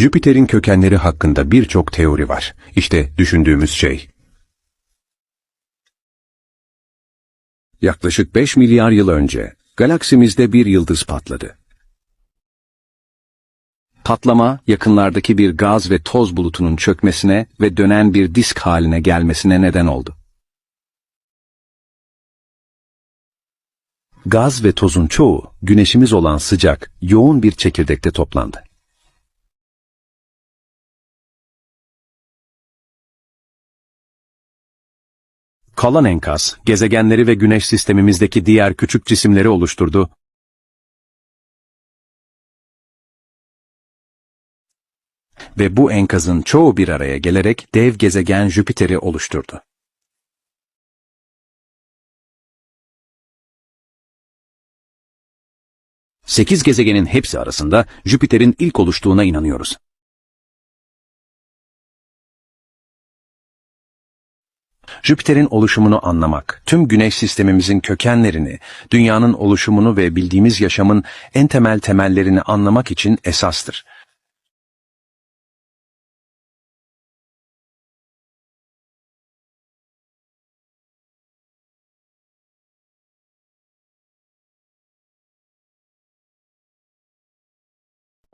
Jüpiter'in kökenleri hakkında birçok teori var. İşte düşündüğümüz şey. Yaklaşık 5 milyar yıl önce galaksimizde bir yıldız patladı. Patlama, yakınlardaki bir gaz ve toz bulutunun çökmesine ve dönen bir disk haline gelmesine neden oldu. Gaz ve tozun çoğu, güneşimiz olan sıcak, yoğun bir çekirdekte toplandı. Kalan enkaz, gezegenleri ve güneş sistemimizdeki diğer küçük cisimleri oluşturdu ve bu enkazın çoğu bir araya gelerek dev gezegen Jüpiter'i oluşturdu. Sekiz gezegenin hepsi arasında Jüpiter'in ilk oluştuğuna inanıyoruz. Jüpiter'in oluşumunu anlamak, tüm güneş sistemimizin kökenlerini, dünyanın oluşumunu ve bildiğimiz yaşamın en temel temellerini anlamak için esastır.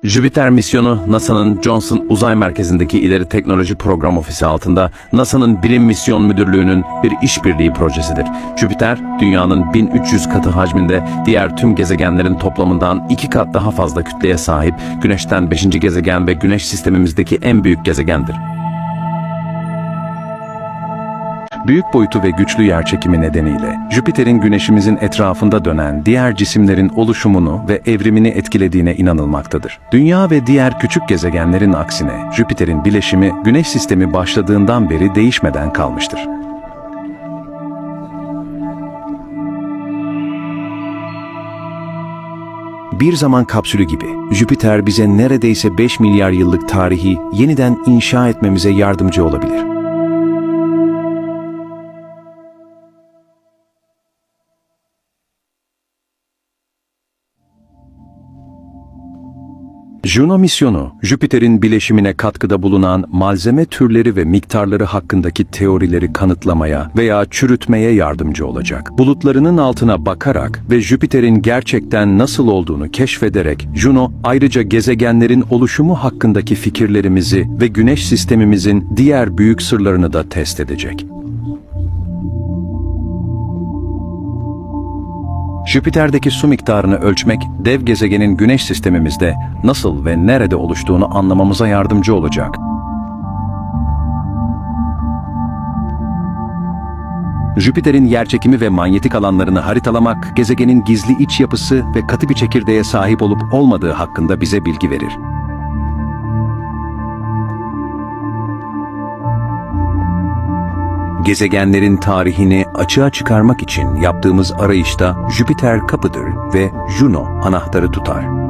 Jüpiter misyonu NASA'nın Johnson Uzay Merkezi'ndeki İleri Teknoloji Program Ofisi altında NASA'nın Bilim Misyon Müdürlüğü'nün bir işbirliği projesidir. Jüpiter, dünyanın 1300 katı hacminde diğer tüm gezegenlerin toplamından iki kat daha fazla kütleye sahip, Güneş'ten 5. gezegen ve Güneş sistemimizdeki en büyük gezegendir. Büyük boyutu ve güçlü yerçekimi nedeniyle Jüpiter'in güneşimizin etrafında dönen diğer cisimlerin oluşumunu ve evrimini etkilediğine inanılmaktadır. Dünya ve diğer küçük gezegenlerin aksine Jüpiter'in bileşimi güneş sistemi başladığından beri değişmeden kalmıştır. Bir zaman kapsülü gibi Jüpiter bize neredeyse 5 milyar yıllık tarihi yeniden inşa etmemize yardımcı olabilir. Juno misyonu, Jüpiter'in bileşimine katkıda bulunan malzeme türleri ve miktarları hakkındaki teorileri kanıtlamaya veya çürütmeye yardımcı olacak. Bulutlarının altına bakarak ve Jüpiter'in gerçekten nasıl olduğunu keşfederek, Juno ayrıca gezegenlerin oluşumu hakkındaki fikirlerimizi ve Güneş sistemimizin diğer büyük sırlarını da test edecek. Jüpiter'deki su miktarını ölçmek, dev gezegenin güneş sistemimizde nasıl ve nerede oluştuğunu anlamamıza yardımcı olacak. Jüpiter'in yerçekimi ve manyetik alanlarını haritalamak, gezegenin gizli iç yapısı ve katı bir çekirdeğe sahip olup olmadığı hakkında bize bilgi verir. Gezegenlerin tarihini açığa çıkarmak için yaptığımız arayışta Jüpiter kapıdır ve Juno anahtarı tutar.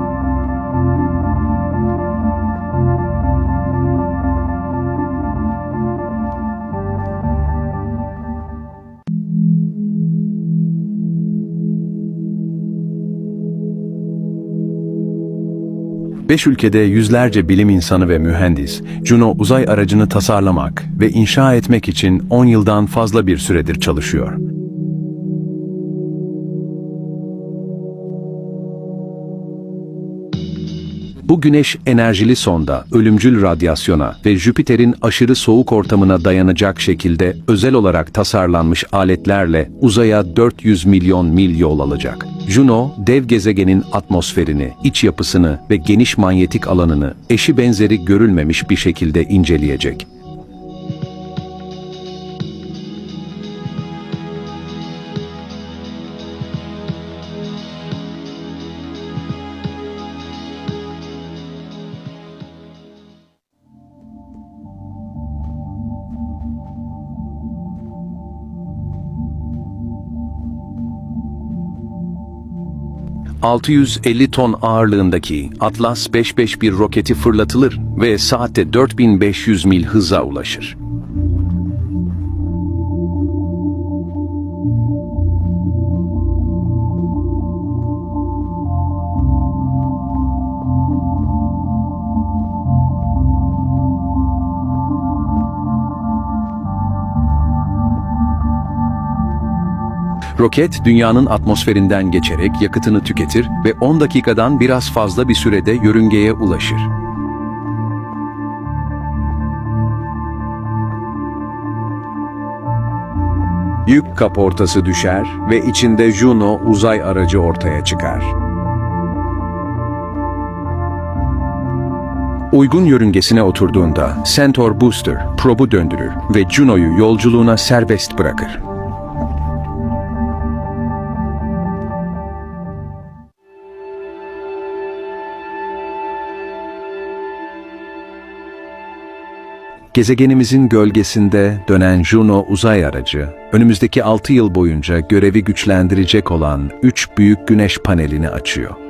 Beş ülkede yüzlerce bilim insanı ve mühendis, Juno uzay aracını tasarlamak ve inşa etmek için 10 yıldan fazla bir süredir çalışıyor. Bu güneş enerjili sonda ölümcül radyasyona ve Jüpiter'in aşırı soğuk ortamına dayanacak şekilde özel olarak tasarlanmış aletlerle uzaya 400 milyon mil yol alacak. Juno, dev gezegenin atmosferini, iç yapısını ve geniş manyetik alanını eşi benzeri görülmemiş bir şekilde inceleyecek. ...650 ton ağırlığındaki Atlas 551 roketi fırlatılır ve saatte 4500 mil hıza ulaşır. Roket dünyanın atmosferinden geçerek yakıtını tüketir ve 10 dakikadan biraz fazla bir sürede yörüngeye ulaşır. Yük kaportası düşer ve içinde Juno uzay aracı ortaya çıkar. Uygun yörüngesine oturduğunda Centaur Booster probu döndürür ve Juno'yu yolculuğuna serbest bırakır. Gezegenimizin gölgesinde dönen Juno uzay aracı, önümüzdeki 6 yıl boyunca görevi güçlendirecek olan 3 büyük güneş panelini açıyor.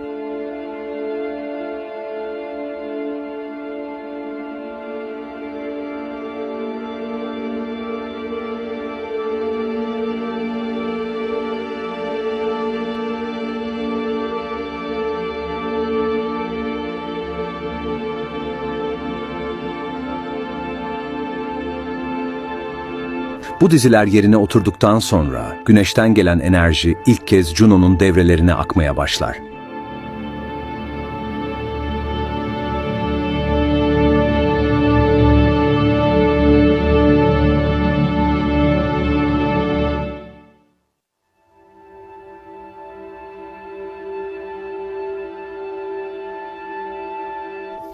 Bu diziler yerine oturduktan sonra güneşten gelen enerji ilk kez Juno'nun devrelerine akmaya başlar.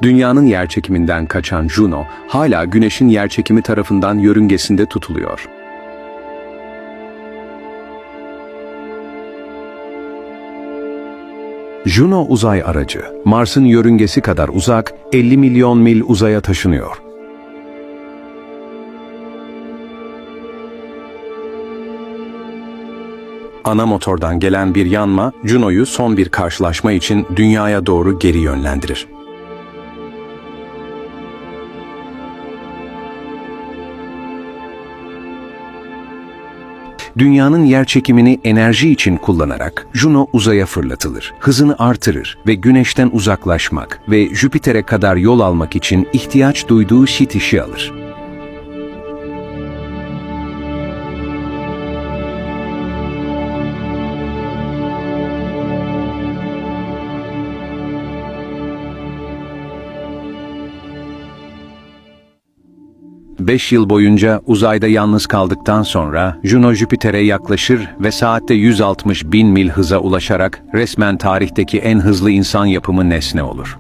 Dünyanın yerçekiminden kaçan Juno, hala Güneş'in yerçekimi tarafından yörüngesinde tutuluyor. Juno uzay aracı, Mars'ın yörüngesi kadar uzak, 50 milyon mil uzaya taşınıyor. Ana motordan gelen bir yanma, Juno'yu son bir karşılaşma için dünyaya doğru geri yönlendirir. Dünyanın yerçekimini enerji için kullanarak Juno uzaya fırlatılır. Hızını artırır ve güneşten uzaklaşmak ve Jüpiter'e kadar yol almak için ihtiyaç duyduğu şit işi alır. Beş yıl boyunca uzayda yalnız kaldıktan sonra Juno Jüpiter'e yaklaşır ve saatte 160 bin mil hıza ulaşarak resmen tarihteki en hızlı insan yapımı nesne olur.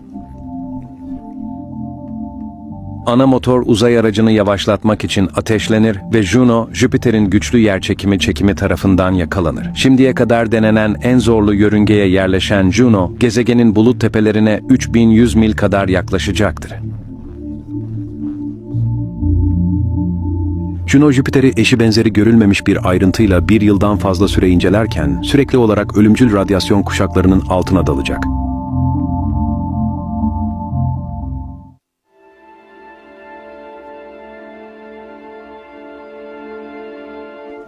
Ana motor uzay aracını yavaşlatmak için ateşlenir ve Juno, Jüpiter'in güçlü yerçekimi çekimi tarafından yakalanır. Şimdiye kadar denenen en zorlu yörüngeye yerleşen Juno, gezegenin bulut tepelerine 3100 mil kadar yaklaşacaktır. Juno Jüpiter'i eşi benzeri görülmemiş bir ayrıntıyla bir yıldan fazla süre incelerken sürekli olarak ölümcül radyasyon kuşaklarının altına dalacak.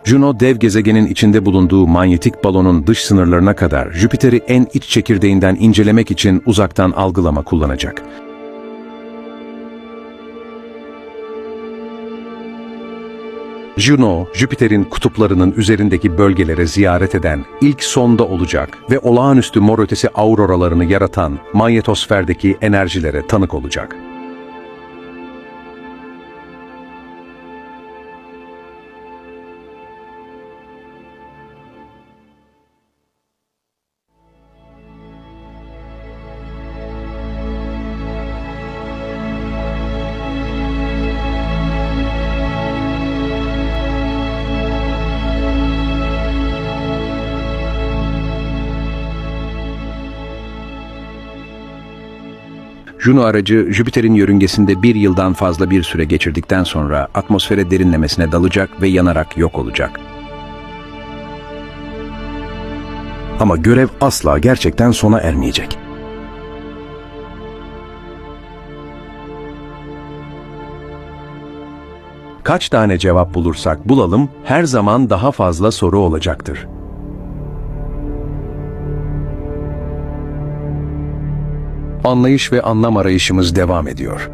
Juno dev gezegenin içinde bulunduğu manyetik balonun dış sınırlarına kadar Jüpiter'i en iç çekirdeğinden incelemek için uzaktan algılama kullanacak. Juno, Jüpiter'in kutuplarının üzerindeki bölgelere ziyaret eden ilk sonda olacak ve olağanüstü mor ötesi auroralarını yaratan manyetosferdeki enerjilere tanık olacak. Juno aracı Jüpiter'in yörüngesinde bir yıldan fazla bir süre geçirdikten sonra atmosfere derinlemesine dalacak ve yanarak yok olacak. Ama görev asla gerçekten sona ermeyecek. Kaç tane cevap bulursak bulalım her zaman daha fazla soru olacaktır. Anlayış ve anlam arayışımız devam ediyor.